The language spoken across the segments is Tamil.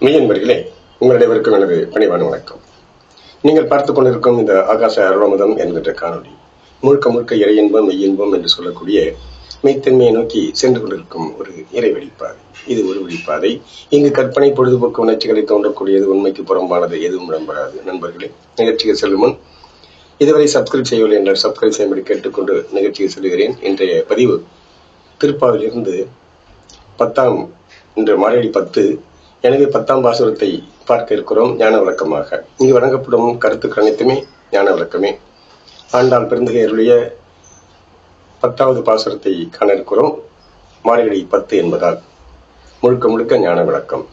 மெய்யன்பர்களே உங்கள் அனைவருக்கும் எனது பணிவான வணக்கம். நீங்கள் பார்த்துக் கொண்டிருக்கும் இந்த ஆகாச அருளமுதம் என்கின்ற காணொளி முழுக்க முழுக்க இறை இன்பம் மெய்யின்பம் என்று சொல்லக்கூடிய மெய்த்தன்மையை நோக்கி சென்று கொண்டிருக்கும் ஒரு இறை வழிப்பாதை. இது ஒரு வழிப்பாதை. இங்கு கற்பனை பொழுதுபோக்கு உணர்ச்சிகளை தோன்றக்கூடியது உண்மைக்கு புறம்பானது எதுவும் இடம்பெறாது நண்பர்களே நிகழ்ச்சிக்கு செல்லும் முன் இதுவரை சப்ஸ்கிரைப் செய்யவில்லை என்றால் சப்ஸ்கிரைப் செய்யும்படி கேட்டுக்கொண்டு நிகழ்ச்சிக்கு செல்கிறேன். இன்றைய பதிவு திருப்பாவிலிருந்து பத்தாம் இன்று மாலை பத்து எனவே பத்தாம் பாசுரத்தை பார்க்க இருக்கிறோம். ஞான விளக்கமாக. இங்கு வழங்கப்படும் கருத்துக்கள் அனைத்துமே ஞான விளக்கமே. ஆண்டாள் பெருந்தகையருடைய பத்தாவது பாசுரத்தை காண இருக்கிறோம். மாரடி பத்து என்பதால். முழுக்க முழுக்க ஞான விளக்கம்.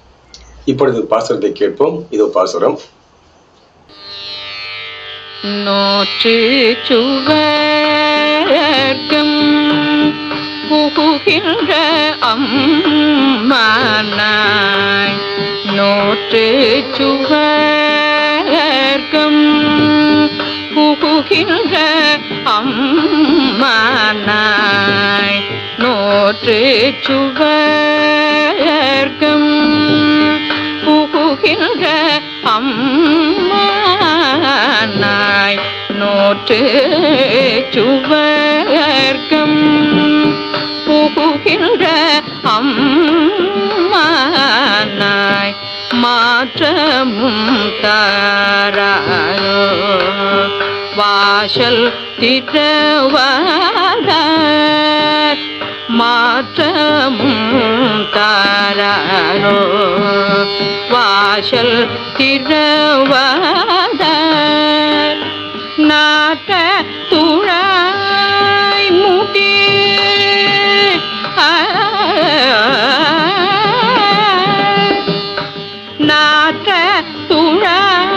இப்பொழுது பாசுரத்தை கேட்போம். இதோ பாசுரம். நோற்று சுவர்க்கம் புகுகின்ற மானாய். நோற்று சுவர்க்கம் புகுகின்ற அம்மானாய். நோற்று சுவர்க்கம் புகுகின்ற அம்மானாய். நோற்று சுவர்க்கம் புகுகின்ற அம்மா மாற்றமும் தாராரோ வாசல் திட்டவாதார் மாற்றமும் தாராரோ வாசல் திரவாதார் நாட்ட துழாய்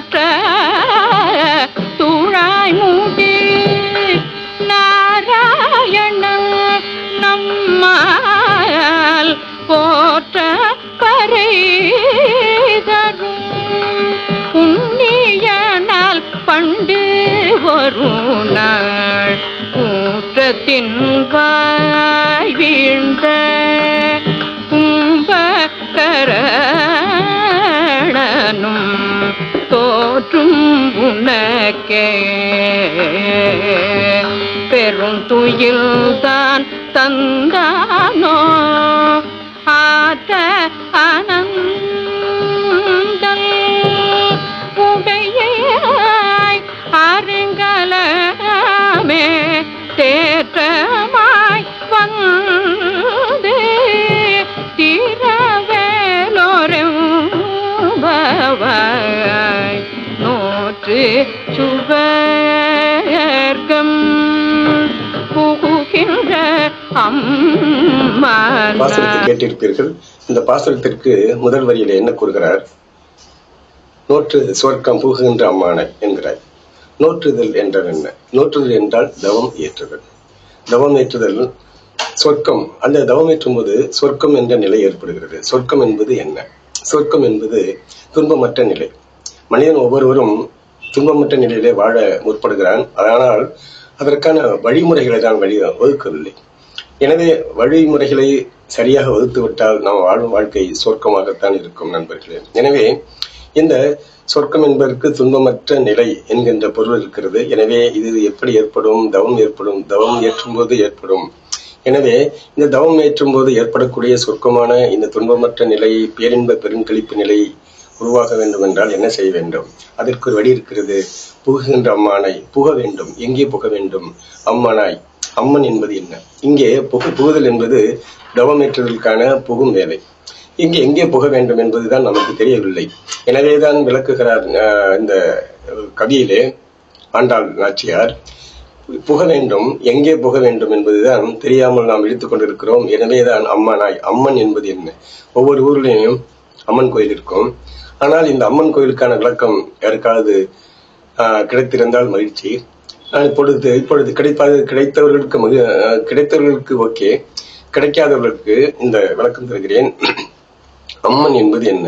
நாட்ட துழாய் முடி நாராயணன் நம்மால் போற்ற பறை தரும் புண்ணியனால் பண்டு வரும் நாள் கூற்றத்தின் போற்றும் உனக்கே. பெரும் துயில்தான் தந்தானோ? ஆத்த சுற்று சுவர்க்கம் புகுகின்ற கேட்டிருப்பீர்கள். இந்த பாசனத்திற்கு முதல் வரியில என்ன கூறுகிறார்? நோற்று சொர்க்கம் புகுகின்ற அம்மானை என்கிறாய். நோற்றுதல் என்றால் என்ன? நோற்றுதல் என்றால் தவம் ஏற்றுதல். தவம் ஏற்றுதல் சொர்க்கம். அந்த தவம் ஏற்றும் போது சொர்க்கம் என்ற நிலை ஏற்படுகிறது. சொர்க்கம் என்பது என்ன? சொர்க்கம் என்பது துன்பமற்ற நிலை. மனிதன் ஒவ்வொருவரும் துன்பமற்ற நிலையிலே வாழ முற்படுகிறான். ஆனால் அதற்கான வழிமுறைகளை தான் வழி வகுக்கவில்லை எனவே வழிமுறைகளை சரியாக வகுத்துவிட்டால் நாம் வாழும் வாழ்க்கை சொர்க்கமாகத்தான் இருக்கும் நண்பர்களே. எனவே இந்த சொர்க்கம் என்பதற்கு துன்பமற்ற நிலை என்கின்ற பொருள் இருக்கிறது. எனவே இது எப்படி ஏற்படும்? தவம் ஏற்படும். தவம் ஏற்றும் போது ஏற்படும். எனவே இந்த தவம் ஏற்றும் போது ஏற்படக்கூடிய சொர்க்கமான இந்த துன்பமற்ற நிலை பேரின்ப பெருங்கழிப்பு நிலை உருவாக வேண்டும் என்றால் என்ன செய்ய வேண்டும்? அதற்கு ஒரு வழி இருக்கிறது. புகுகின்ற அம்மானை புக வேண்டும். எங்கே புக வேண்டும்? அம்மானாய். அம்மன் என்பது என்ன? இங்கே புகு புகுதல் என்பது தவமேற்றுதலுக்கான புகும் வேலை. இங்கே எங்கே புக வேண்டும் என்பதுதான் நமக்கு தெரியவில்லை. எனவேதான் விளக்குகிறார் ஆஹ், இந்த கவியிலே ஆண்டாள் நாச்சியார். புக வேண்டும் எங்கே புக வேண்டும் என்பதுதான் தெரியாமல் நாம் இழுத்துக் கொண்டிருக்கிறோம். எனவேதான் அம்மனாய். அம்மன் என்பது என்ன? ஒவ்வொரு ஊர்லேயும் அம்மன் கோயில் இருக்கும். ஆனால் இந்த அம்மன் கோயிலுக்கான விளக்கம் யாருக்காவது கிடைத்திருந்தால் மகிழ்ச்சி. நான் இப்பொழுது இப்பொழுது கிடைப்பாது கிடைத்தவர்களுக்கு மகி கிடைத்தவர்களுக்கு ஓகே. கிடைக்காதவர்களுக்கு இந்த விளக்கம் தருகிறேன். அம்மன் என்பது என்ன?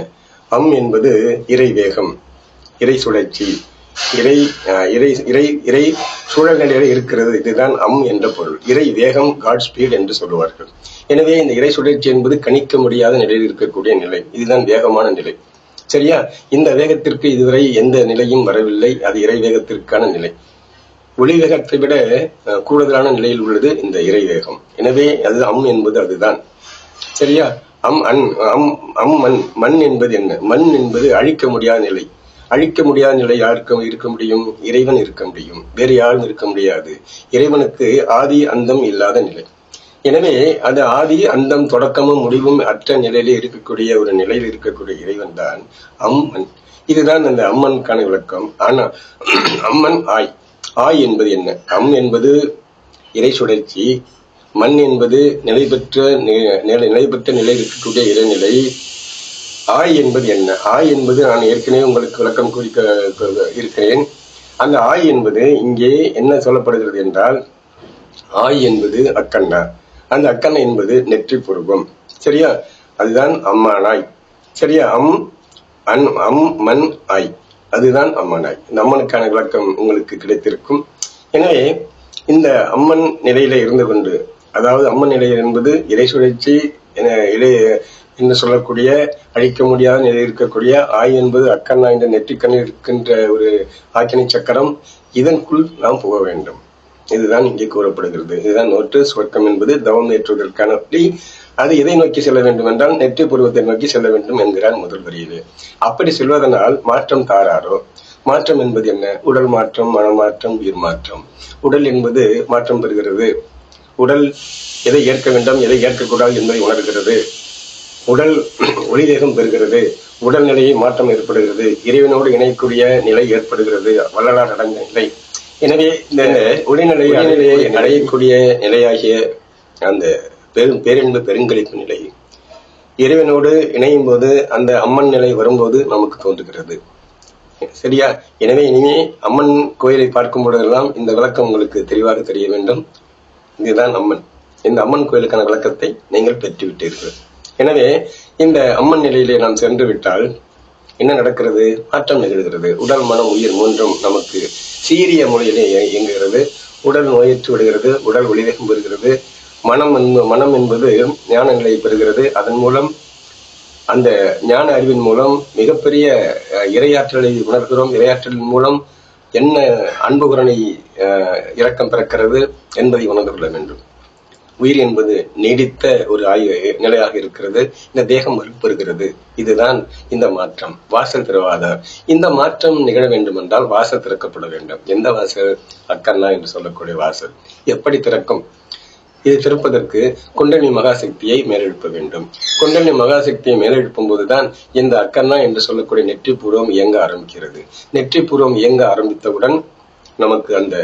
அம் என்பது இறை வேகம் இறை சுழற்சி. இறை இறை இறை இறை சூழல் இருக்கிறது. இதுதான் அம் என்ற பொருள். இறை வேகம் காட் ஸ்பீட் என்று சொல்லுவார்கள். எனவே இந்த இறை சுழற்சி என்பது கணிக்க முடியாத நிலையில் இருக்கக்கூடிய நிலை. இதுதான் வேகமான நிலை. சரியா? இந்த வேகத்திற்கு இதுவரை எந்த நிலையும் வரவில்லை. அது இறை வேகத்திற்கான நிலை. ஒளி வேகத்தை விட கூடுதலான நிலையில் உள்ளது இந்த இறை வேகம். எனவே அது அம் என்பது அதுதான். சரியா? அம் அன் அம் அம் மண் மண் என்பது என்ன? மண் என்பது அழிக்க முடியாத நிலை. அழிக்க முடியாத நிலை யாருக்கு இருக்க முடியும்? இறைவன் இருக்க முடியும். வேறு யாரும் இருக்க முடியாது. இறைவனுக்கு ஆதி அந்தம் இல்லாத நிலை. எனவே அது ஆதி அந்தம் தொடக்கமும் முடிவும் அற்ற நிலையிலே இருக்கக்கூடிய ஒரு நிலையில் இருக்கக்கூடிய இறைவன் தான் அம்மன். இதுதான் அந்த அம்மனுக்கான விளக்கம். ஆனா அம்மன் ஆய். ஆய் என்பது என்ன? அம் என்பது இறை சுழற்சி. மண் என்பது நிலை பெற்ற நிலை பெற்ற நிலையில் இருக்கக்கூடிய இறைநிலை. ஆய் என்பது என்ன? ஆய் என்பது நான் ஏற்கனவே உங்களுக்கு விளக்கம் குறிக்க இருக்கிறேன். அந்த ஆய் என்பது இங்கே என்ன சொல்லப்படுகிறது என்றால் ஆய் என்பது அக்கண்ணா. அந்த அக்கண்ணா என்பது நெற்றி புருவம் சரியா? அதுதான் அம்மானாய். சரியா? அம் அன் அம் மண் ஆய். அதுதான் அம்மனாய். இந்த அம்மனுக்கான விளக்கம் உங்களுக்கு கிடைத்திருக்கும். எனவே இந்த அம்மன் நிலையில இருந்து கொண்டு அதாவது அம்மன் நிலை என்பது இறை சுழற்சி என இறை என்று சொல்லக்கூடிய அழிக்க முடியாத நிலையில் இருக்கக்கூடிய ஆய் என்பது அக்கண்ணா என்ற நெற்றிக்கண்ணில் இருக்கின்ற ஒரு ஆக்கினை சக்கரம். இதன்குள் நாம் போக வேண்டும். இதுதான் இங்கே கூறப்படுகிறது. இதுதான் ஒற்று சொர்க்கம் என்பது தவம் ஏற்றுவதற்கான வழி. அது எதை நோக்கி செல்ல வேண்டும் என்றால் நெற்றி பூர்வத்தை நோக்கி செல்ல வேண்டும் என்கிறார் முதல் வரியிலே. அப்படி செல்வதனால் மாற்றம் தாராரோ மாற்றம் என்பது என்ன? உடல் மாற்றம் மனமாற்றம் உயிர் மாற்றம். உடல் என்பது மாற்றம் பெறுகிறது உடல் எதை ஏற்க வேண்டும் எதை ஏற்கக்கூடாது என்பதை உணர்கிறது. உடல் ஒளிதேகம் பெறுகிறது உடல்நிலையை மாற்றம் ஏற்படுகிறது. இறைவனோடு இணையக்கூடிய நிலை ஏற்படுகிறது. வள்ளலார் அடங்க நிலை. எனவே இந்த ஒளிநிலை அடைநிலையை அடையக்கூடிய நிலையாகிய அந்த பெரும் பேரின்ப பெருங்களிப்பு நிலை. இறைவனோடு இணையும் போது அந்த அம்மன் நிலை வரும்போது நமக்கு தோன்றுகிறது. சரியா? எனவே இனிமே அம்மன் கோயிலை பார்க்கும் பொழுதெல்லாம் இந்த விளக்கம் உங்களுக்கு தெளிவாக தெரிய வேண்டும். இதுதான் அம்மன். இந்த அம்மன் கோயிலுக்கான விளக்கத்தை நீங்கள் பெற்றுவிட்டீர்கள். எனவே இந்த அம்மன் நிலையிலே நாம் சென்று விட்டால் என்ன நடக்கிறது? மாற்றம் நிகழ்கிறது. உடல் மனம் உயிர் மூன்றும் நமக்கு சீரிய முறையிலே இயங்குகிறது. உடல் நோயற்று விடுகிறது. உடல் ஒளிவேகம் பெறுகிறது. மனம் என்ப- மனம் என்பது ஞான நிலையை பெறுகிறது. அதன் மூலம் அந்த ஞான அறிவின் மூலம் மிகப்பெரிய இரையாற்றலை உணர்கிறோம். இரையாற்றலின் மூலம் என்ன அன்புகுரனை இரக்கம் பிறக்கிறது என்பதை உணர்ந்து கொள்ள வேண்டும். உயிர் என்பது நீடித்த ஒரு ஆயு நிலையாக இருக்கிறது. இந்த தேகம் வலுப்பெறுகிறது. இதுதான் இந்த மாற்றம். வாசல் திறவாதார் இந்த மாற்றம் நிகழ வேண்டும் என்றால் வாசல் திறக்கப்பட வேண்டும். எந்த வாசல்? அக்கண்ணா என்று சொல்லக்கூடிய வாசல். எப்படி திறக்கும்? இது திறப்பதற்கு குண்டலி மகாசக்தியை மேலெழுப்ப வேண்டும். குண்டலி மகாசக்தியை மேலெழுப்பும் போதுதான் இந்த அக்கண்ணா என்று சொல்லக்கூடிய நெற்றி பூர்வம் இயங்க ஆரம்பிக்கிறது. நெற்றி பூர்வம் இயங்க ஆரம்பித்தவுடன் நமக்கு அந்த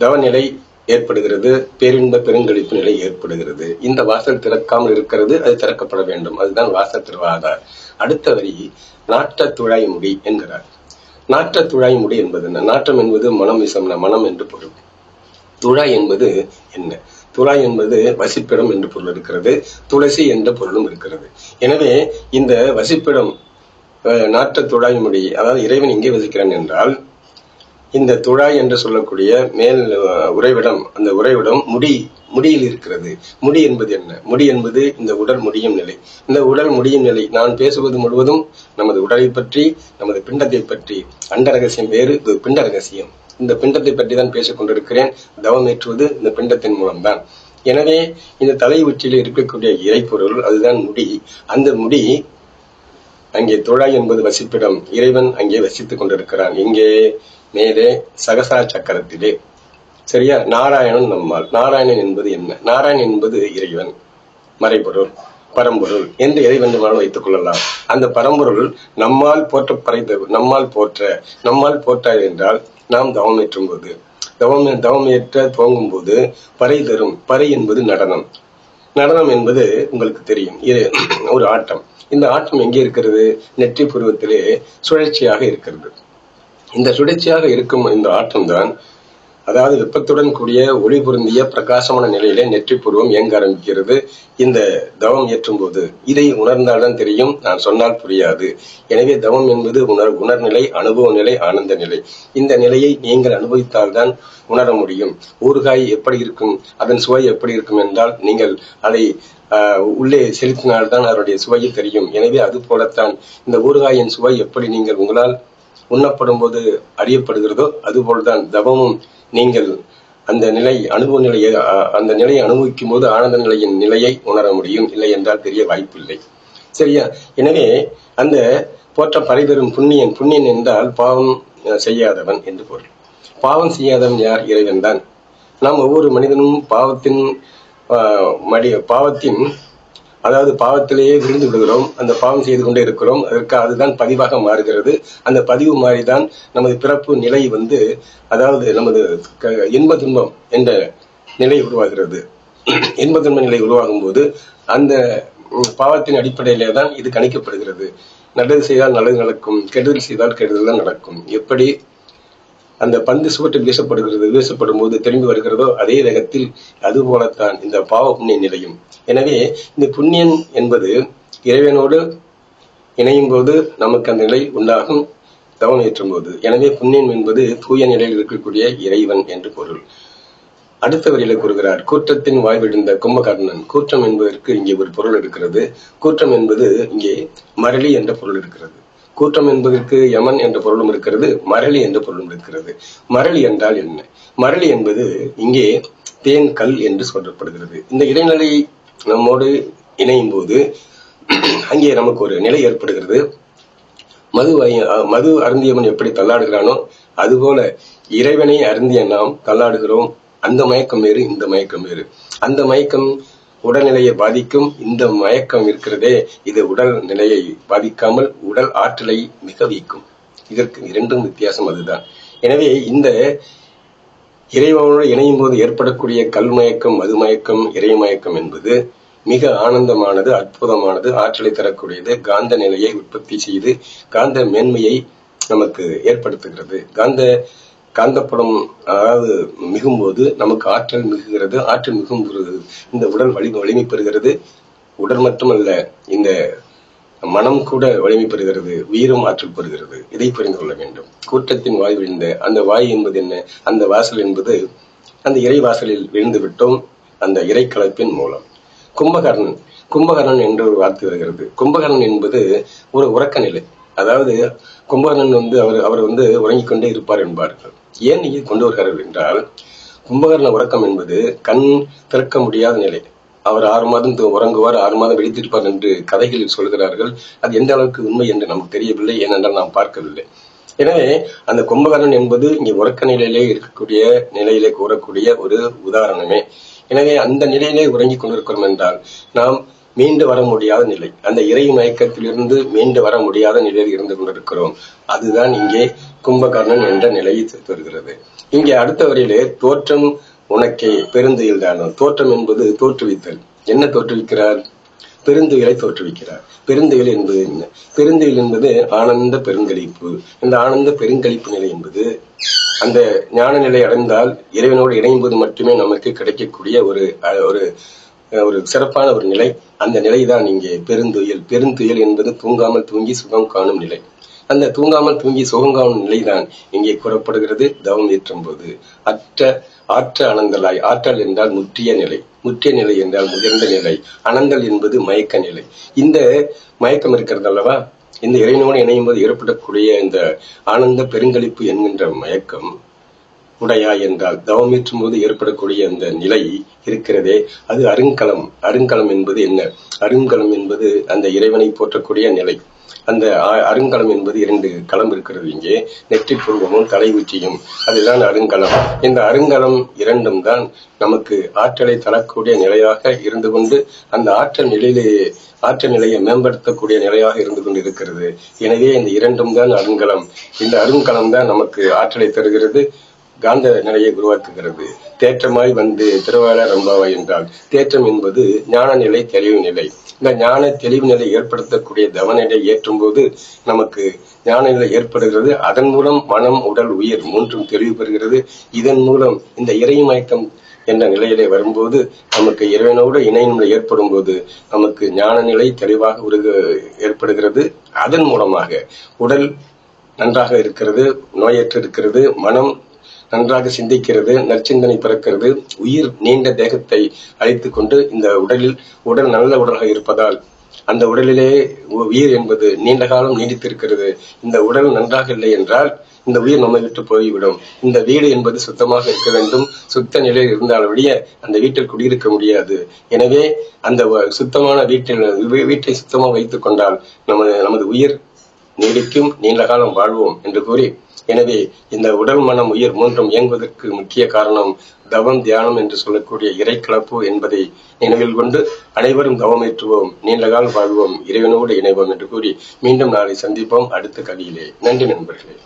தவநிலை ஏற்படுகிறது பேரின்ப பெருங்களிப்பு நிலை ஏற்படுகிறது. இந்த வாசல் திறக்காமல் இருக்கிறது அது திறக்கப்பட வேண்டும். அதுதான் வாசல் திருவாதார் அடுத்த வரி நாட்ட துழாய் முடி என்கிறார். நாட்ட துழாய் முடி என்பது என்ன? நாட்டம் என்பது மனம் விசம்ன மனம் என்று பொருள். துழாய் என்பது என்ன? துழாய் என்பது வசிப்பிடம் என்று பொருள் இருக்கிறது துளசி என்ற பொருளும் இருக்கிறது. எனவே இந்த வசிப்பிடம் அஹ், நாட்ட துழாய் முடி அதாவது இறைவன் எங்கே வசிக்கிறான் என்றால் இந்த துழாய் என்று சொல்லக்கூடிய மேல் உறைவிடம் அந்த உறைவிடம் முடி முடியில் இருக்கிறது. முடி என்பது என்ன? முடி என்பது இந்த உடல் முடியும் நிலை. இந்த உடல் முடியும் நிலை நான் பேசுவது முழுவதும் நமது உடலை பற்றி நமது பிண்டத்தை பற்றி. அண்ட ரகசியம் வேறு இது பிண்ட ரகசியம். இந்த பிண்டத்தை பற்றி தான் பேசிக் கொண்டிருக்கிறேன். தவம் ஏற்றுவது இந்த பிண்டத்தின் மூலம்தான். எனவே இந்த தலை உச்சியில் இருக்கக்கூடிய இறைப்பொருள் அதுதான் முடி. அந்த முடி அங்கே துழாய் என்பது வசிப்பிடம். இறைவன் அங்கே வசித்துக் கொண்டிருக்கிறான். இங்கே மேலே சகசா சக்கரத்திலே. சரியா? நாராயணன் நம்மால். நாராயணன் என்பது என்ன? நாராயணன் என்பது இறைவன் மறைபொருள் பரம்பொருள் என்று எதை வேண்டுமானாலும் வைத்துக் கொள்ளலாம். அந்த பரம்பொருள் நம்மால் போற்ற பறைந்த நம்மால் போற்ற நம்மால் போற்றார் என்றால் நாம் தவம் ஏற்றும் போது தவம் தவம் ஏற்ற துவங்கும் போது பறை தரும். பறை என்பது நடனம். நடனம் என்பது உங்களுக்கு தெரியும். இது ஒரு ஆட்டம். இந்த ஆட்டம் எங்கே இருக்கிறது? நெற்றி புருவத்திலே சுழற்சியாக இருக்கிறது. இந்த சுழற்சியாக இருக்கும் இந்த ஆற்றம் தான் அதாவது வெப்பத்துடன் கூடிய ஒளி பொருந்திய பிரகாசமான நிலையிலே நெற்றி பூர்வம் இயங்க ஆரம்பிக்கிறது. இந்த தவம் ஏற்றும் போது இதை உணர்ந்தால்தான் தெரியும் நான் சொன்னால் புரியாது. எனவே தவம் என்பது உணர் உணர்நிலை அனுபவ நிலை ஆனந்த நிலை. இந்த நிலையை நீங்கள் அனுபவித்தால்தான் உணர முடியும். ஊறுகாய் எப்படி இருக்கும் அதன் சுவை எப்படி இருக்கும் என்றால் நீங்கள் அதை ஆஹ், உள்ளே செலுத்தினால்தான் அதனுடைய சுவையை தெரியும். எனவே அது போலத்தான் இந்த ஊறுகாயின் சுவை எப்படி நீங்கள் உங்களால் உண்ணப்படும் போது அறியப்படுகிறதோ அதுபோல்தான் தவமும் நீங்கள் அந்த நிலை அனுபவ நிலையை அந்த நிலையை அனுபவிக்கும் போது ஆனந்த நிலையின் நிலையை உணர முடியும். இல்லை என்றால் தெரிய வாய்ப்பில்லை. சரியா? எனவே அந்த போற்ற பறைபெறும் புண்ணியன் புண்ணியன் என்றால் பாவம் செய்யாதவன் என்று பொருள். பாவம் செய்யாதவன் யார்? இறைவன் தான். நாம் ஒவ்வொரு மனிதனும் பாவத்தின் மடி பாவத்தின் அதாவது பாவத்திலேயே விழுந்து விடுகிறோம். அந்த பாவம் செய்து கொண்டே இருக்கிறோம். அதற்கு அதுதான் பதிவாக மாறுகிறது. அந்த பதிவு மாறிதான் நமது பிறப்பு நிலை வந்து அதாவது நமது க- இன்ப துன்பம் என்ற நிலை உருவாகிறது. இன்ப துன்ப நிலை உருவாகும் போது அந்த பாவத்தின் அடிப்படையிலே தான் இது கணிக்கப்படுகிறது. நல்லது செய்தால் நல்லது நடக்கும். கெடுதல் செய்தால் கெடுதல் தான் நடக்கும். எப்படி அந்த பந்து சுவற்றில் வீசப்படுகிறது வீசப்படும் போது திரும்பி வருகிறதோ அதே வேகத்தில் அது போலத்தான் இந்த பாவ புண்ணிய நிலையும். எனவே இந்த புண்ணியன் என்பது இறைவனோடு இணையும் போது நமக்கு அந்த நிலை உண்டாகும் கவனம் ஏற்றும் போது. எனவே புண்ணியன் என்பது தூய நிலையில் இருக்கக்கூடிய இறைவன் என்று பொருள். அடுத்த வரியில கூறுகிறார் கூற்றத்தின் வாய்விடுந்த கும்பகர்ணன். கூற்றம் என்பதற்கு இங்கே ஒரு பொருள் இருக்கிறது. கூற்றம் என்பது இங்கே மரளி என்ற பொருள் இருக்கிறது. கூட்டம் என்பதற்கு யமன் என்ற பொருளும் இருக்கிறது மரளி என்ற பொருளும் இருக்கிறது. மரளி என்றால் என்ன? மரளி என்பது இங்கே தேன் கல் என்று சொல்லப்படுகிறது. இந்த இடைநிலை நம்மோடு இணையும் போது அங்கே நமக்கு ஒரு நிலை ஏற்படுகிறது. மது அஹ் மது அருந்தியவன் எப்படி தள்ளாடுகிறானோ அதுபோல இறைவனை அருந்திய நாம் தள்ளாடுகிறோம். அந்த மயக்கம் வேறு இந்த மயக்கம் வேறு. அந்த மயக்கம் உடல்நிலையை பாதிக்கும் இந்த மயக்கம் இருக்கிறதே இது உடல் நிலையை பாதிக்காமல் உடல் ஆற்றலை மிக வீக்கும். இதற்கு இரண்டும் வித்தியாசம் அதுதான். எனவே இந்த இறைவனோடு இணையும் போது ஏற்படக்கூடிய கல் மயக்கம் இறைமயக்கம் என்பது மிக ஆனந்தமானது அற்புதமானது ஆற்றலை தரக்கூடியது காந்த நிலையை உற்பத்தி செய்து காந்த மேன்மையை நமக்கு ஏற்படுத்துகிறது. காந்த காந்தப்படம் அதாவது மிகும்போது நமக்கு ஆற்றல் மிகுகிறது ஆற்றல் மிகும் இந்த உடல் வலி வலிமை பெறுகிறது. உடல் மட்டுமல்ல இந்த மனம் கூட வலிமை பெறுகிறது உயிரும் ஆற்றல் பெறுகிறது. இதை புரிந்து கொள்ள வேண்டும். கூட்டத்தின் வாய் விழுந்த அந்த வாய் என்பது என்ன? அந்த வாசல் என்பது அந்த இறை வாசலில் விழுந்து விட்டோம் அந்த இறைக்கலப்பின் மூலம். கும்பகர்ணன் கும்பகர்ணன் என்று ஒரு வார்த்தை வருகிறது. கும்பகர்ணன் என்பது ஒரு உறக்க நிலை. அதாவது கும்பகர்ணன் வந்து அவர் அவர் வந்து உறங்கிக் கொண்டே இருப்பார் என்பார்கள் ஏன் இங்கே கொண்டு வருகிறார் என்றால் கும்பகர்ண உறக்கம் என்பது கண் திறக்க முடியாத நிலை. அவர் ஆறு மாதம் உறங்குவார் ஆறு மாதம் விழித்திருப்பார் என்று கதைகளில் சொல்கிறார்கள். அது எந்த அளவுக்கு உண்மை என்று நமக்கு தெரியவில்லை ஏனென்றால் நாம் பார்க்கவில்லை. எனவே அந்த கும்பகர்ணன் என்பது இங்கே உறக்க நிலையிலே இருக்கக்கூடிய நிலையிலே கூறக்கூடிய ஒரு உதாரணமே. எனவே அந்த நிலையிலே உறங்கிக் கொண்டிருக்கிறோம் என்றால் நாம் மீண்டு வர முடியாத நிலை. அந்த இறை மயக்கத்திலிருந்து மீண்டு வர முடியாத நிலையில் இருந்து கொண்டிருக்கிறோம். அதுதான் இங்கே கும்பகர்ணன் என்ற நிலையை தருகிறது. இங்கே அடுத்த வரையிலே தோற்றம் உனக்கே பெருந்துயில் தானோ தோற்றம் என்பது தோற்றுவித்தல். என்ன தோற்றுவிக்கிறார்? பெருந்துயிலை தோற்றுவிக்கிறார். பெருந்துயில் என்பது என்ன? பெருந்துயில் என்பது ஆனந்த பெருங்களிப்பு இந்த ஆனந்த பெருங்களிப்பு நிலை என்பது அந்த ஞான நிலை அடைந்தால் இறைவனோடு இணையும்போது மட்டுமே நமக்கு கிடைக்கக்கூடிய ஒரு அஹ், ஒரு ஒரு சிறப்பான ஒரு நிலை. அந்த நிலை தான் இங்கே பெருந்துயில். பெருந்துயில் என்பது தூங்காமல் தூங்கி சுகம் காணும் நிலை. அந்த தூங்காமல் தூங்கி சுகம் காணும் நிலைதான் இங்கே கூறப்படுகிறது. தவம் ஏற்றும் போது. அற்ற ஆற்ற அனந்தலாய். ஆற்றல் என்றால் முற்றிய நிலை. முற்றிய நிலை என்றால் முதிர்ந்த நிலை. அனந்தல் என்பது மயக்க நிலை. இந்த மயக்கம் இருக்கிறது அல்லவா? இந்த இறைவனோடு இணையும் போது ஏற்படக்கூடிய இந்த ஆனந்த பெருங்களிப்பு என்கின்ற மயக்கம் உடையாய் என்றால் தவமேற்றும் போது ஏற்படக்கூடிய அந்த நிலை இருக்கிறதே. அது அருங்கலம். அருங்கலம் என்பது என்ன? அருங்கலம் என்பது அந்த இறைவனை போற்றக்கூடிய நிலை. அந்த அருங்கலம் என்பது இரண்டு களம் இருக்கிறது இங்கே. நெற்றி புருவமும் தலை உச்சியும் அதுதான் அருங்கலம். இந்த அருங்கலம் இரண்டும் தான் நமக்கு ஆற்றலை தரக்கூடிய நிலையாக இருந்து கொண்டு அந்த ஆற்றல் நிலையிலேயே ஆற்றல் நிலையை மேம்படுத்தக்கூடிய நிலையாக இருந்து கொண்டு இருக்கிறது. எனவே இந்த இரண்டும் தான் அருங்கலம். இந்த அருங்கலம் தான் நமக்கு ஆற்றலை தருகிறது. காந்த நிலையை உருவாக்குகிறது. தேற்றமாய் வந்து திருவாளர் ரம்பாவை என்றால் தேற்றம் என்பது ஞான நிலை தெளிவு நிலை. இந்த ஞான தெளிவு நிலை ஏற்படுத்தக்கூடிய தவநிலை ஏற்றும் போது நமக்கு ஞான நிலை ஏற்படுகிறது. அதன் மூலம் மனம் உடல் உயிர் மூன்றும் தெளிவு பெறுகிறது. இதன் மூலம் இந்த இறை மயக்கம் என்ற நிலையிலே வரும்போது நமக்கு இறைவனோடு இணைநிலை ஏற்படும் போது நமக்கு ஞான நிலை தெளிவாக உருக ஏற்படுகிறது. அதன் மூலமாக உடல் நன்றாக இருக்கிறது நோயற்று இருக்கிறது மனம் நன்றாக சிந்திக்கிறது நற்சிந்தனை பிறக்கிறது உயிர் நீண்ட தேகத்தை அழைத்துக் கொண்டு இந்த உடலில் உடல் நல்ல உடலாக இருப்பதால் அந்த உடலிலே உயிர் என்பது நீண்ட காலம் நீடித்திருக்கிறது. இந்த உடல் நன்றாக இல்லை என்றால் இந்த உயிர் நம்மை விட்டு போய்விடும். இந்த வீடு என்பது சுத்தமாக இருக்க வேண்டும். சுத்த நிலையில் இருந்தால் ஒழிய அந்த வீட்டில் குடியிருக்க முடியாது. எனவே அந்த சுத்தமான வீட்டில் வீட்டை சுத்தமாக வைத்துக் கொண்டால் நமது நமது உயிர் நீடிக்கும் நீண்ட காலம் வாழ்வோம் என்று கூறி எனவே இந்த உடல் மனம் உயிர் மூன்றும் இயங்குவதற்கு முக்கிய காரணம் தவம் தியானம் என்று சொல்லக்கூடிய இறைக்கலப்பு என்பதை நினைவில் கொண்டு அனைவரும் தவமேற்றுவோம். நீண்ட காலம் வாழ்வோம். இறைவனோடு இணைவோம் என்று கூறி மீண்டும் நாளை சந்திப்போம். அடுத்த கவியிலே நன்றி நண்பர்களே.